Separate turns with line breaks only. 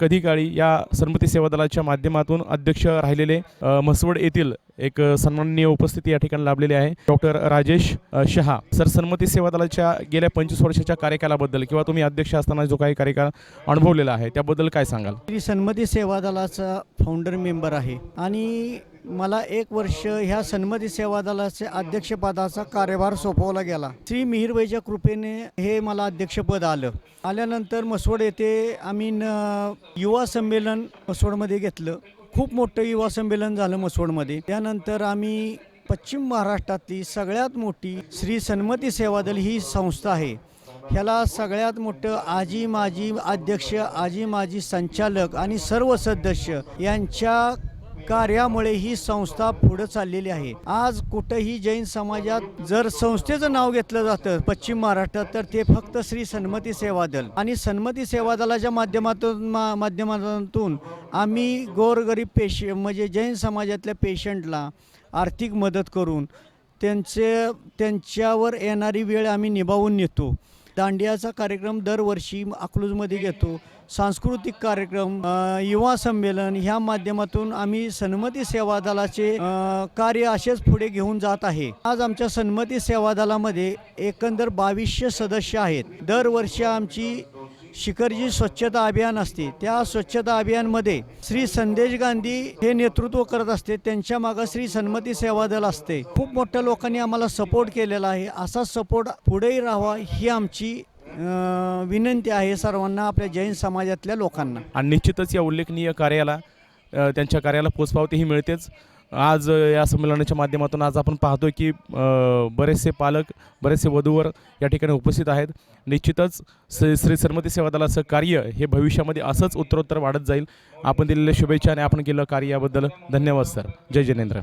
कधी काळी या सन्मती सेवा दलाच्या माध्यमातून अध्यक्ष राहिलेले म्हसवड येथील एक सन्माननीय उपस्थिती या ठिकाणी लाभलेली आहे. डॉक्टर राजेश शहा. सर सन्मती सेवा दलाच्या गेल्या पंचवीस वर्षाच्या कार्यकालाबद्दल किंवा तुम्ही अध्यक्ष असताना जो काही कार्यकाळ अनुभवलेला आहे त्याबद्दल काय सांगाल?
श्री सन्मती सेवा दलाचा फाउंडर मेंबर आहे आणि मला एक वर्ष ह्या सन्मती सेवा दलाचे अध्यक्षपदाचा कार्यभार सोपवला गेला. श्री मिहिरबाईच्या कृपेने हे मला अध्यक्षपद आलं. आल्यानंतर मसवड येथे आम्ही न युवा संमेलन मसवडमध्ये घेतलं. खूप मोठं युवा संमेलन झालं मसवडमध्ये. त्यानंतर आम्ही पश्चिम महाराष्ट्रातली सगळ्यात मोठी श्री सन्मती सेवा दल ही संस्था आहे. ह्याला सगळ्यात मोठं आजी माजी अध्यक्ष आजी माजी संचालक आणि सर्व सदस्य यांच्या कार्यामुळे ही संस्था पुढे चाललेली आहे. आज कुठंही जैन समाजात जर संस्थेचं नाव घेतलं जातं पश्चिम महाराष्ट्रात तर ते फक्त श्री सन्मती सेवा दल. आणि सन्मती सेवा दलाच्या माध्यमातून मा माध्यमातून आम्ही गोरगरीब पेश म्हणजे जैन समाजातल्या पेशंटला आर्थिक मदत करून त्यांचे त्यांच्यावर येणारी वेळ आम्ही निभावून नेतो. दांडियाचा कार्यक्रम दरवर्षी अकलूजमध्ये घेतो. सांस्कृतिक कार्यक्रम युवा संमेलन ह्या माध्यमातून आम्ही सन्मती सेवा दलाचे कार्य असेच पुढे घेऊन जात आहे. आज आमच्या सन्मती सेवा दलामध्ये एकंदर बावीसशे सदस्य आहेत. दरवर्षी आमची शिखरजी स्वच्छता अभियान असते त्या स्वच्छता अभियानमध्ये श्री संदेश गांधी हे नेतृत्व करत असते त्यांच्या मागं श्री सन्मती सेवा दल असते. खूप मोठ्या लोकांनी आम्हाला सपोर्ट केलेला आहे. असा सपोर्ट पुढेही राहावा ही आमची विनंती आहे सर्वांना आपल्या जैन समाजातल्या लोकांना.
आणि निश्चितच या उल्लेखनीय कार्याला त्यांच्या कार्याला पोचपावती ही मिळतेच. आज या संमेलनाच्या माध्यमातून आज आपण पाहतोय की बरेचसे पालक बरेचसे वधूवर या ठिकाणी उपस्थित आहेत. निश्चितच श्री श्री सरमती सेवा दलाचं कार्य हे भविष्यामध्ये असंच उत्तरोत्तर वाढत जाईल. आपण दिलेल्या शुभेच्छा आणि आपण केलं कार्य याबद्दल धन्यवाद सर. जय जिनेंद्र.